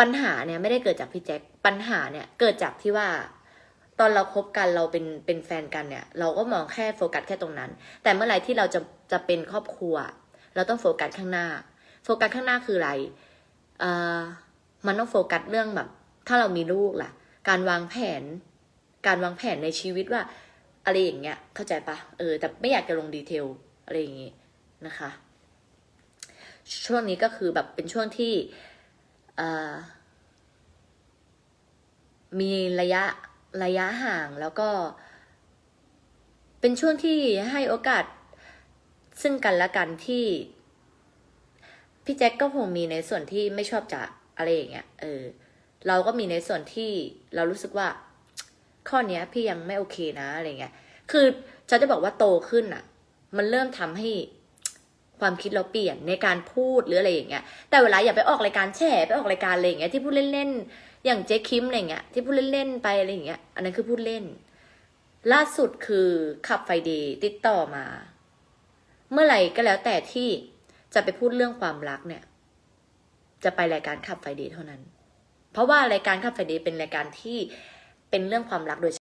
ปัญหาเนี่ยไม่ได้เกิดจากพี่แจ็คปัญหาเนี่ยเกิดจากที่ว่า ตอนเราคบกันเราเป็นเป็นแฟนกันเนี่ย เราก็มองแค่โฟกัสแค่ตรงนั้น แต่เมื่อไหร่ที่เราจะจะเป็นครอบครัว เราต้องโฟกัสข้างหน้า โฟกัสข้างหน้าคืออะไรเอ่อมันต้องโฟกัสเรื่องแบบ ถ้าเรามีลูกล่ะ การวางแผน การวางแผนในชีวิตว่าอะไรอย่างเงี้ย เข้าใจปะเออ แต่ไม่อยากจะลงดีเทลอะไรอย่างงี้นะคะ ช่วงนี้ก็คือแบบเป็นช่วงที่ มีระยะระยะห่างแล้วก็ เป็นช่วงที่ให้โอกาสซึ่งกันและกันที่พี่แจ็คก็คงมีในส่วนที่ไม่ชอบจะอะไรอย่างเงี้ย เออ เราก็มีในส่วนที่เรารู้สึกว่า ข้อเนี้ย พี่ยังไม่โอเคนะอะไรเงี้ย คือจะจะบอกว่าโตขึ้นอะ มันเริ่มทำให้ ความคิดเราเปลี่ยนในการพูดหรืออะไรอย่างเงี้ย แต่เวลาอย่าไปออกรายการแฉไปออกรายการอะไรอย่างเงี้ยที่พูดเล่นๆ อย่างเจ๊คิมอะไรเงี้ยที่พูดเล่นๆไปอะไรอย่างเงี้ย อันนั้นคือพูดเล่น ล่าสุดคือขับไฟเดย์ติดต่อมา เมื่อไหร่ก็แล้วแต่ที่จะไปพูดเรื่องความรักเนี่ย จะไปรายการขับไฟเดย์เท่านั้น เพราะว่ารายการขับไฟเดย์เป็นรายการที่เป็นเรื่องความรักโดย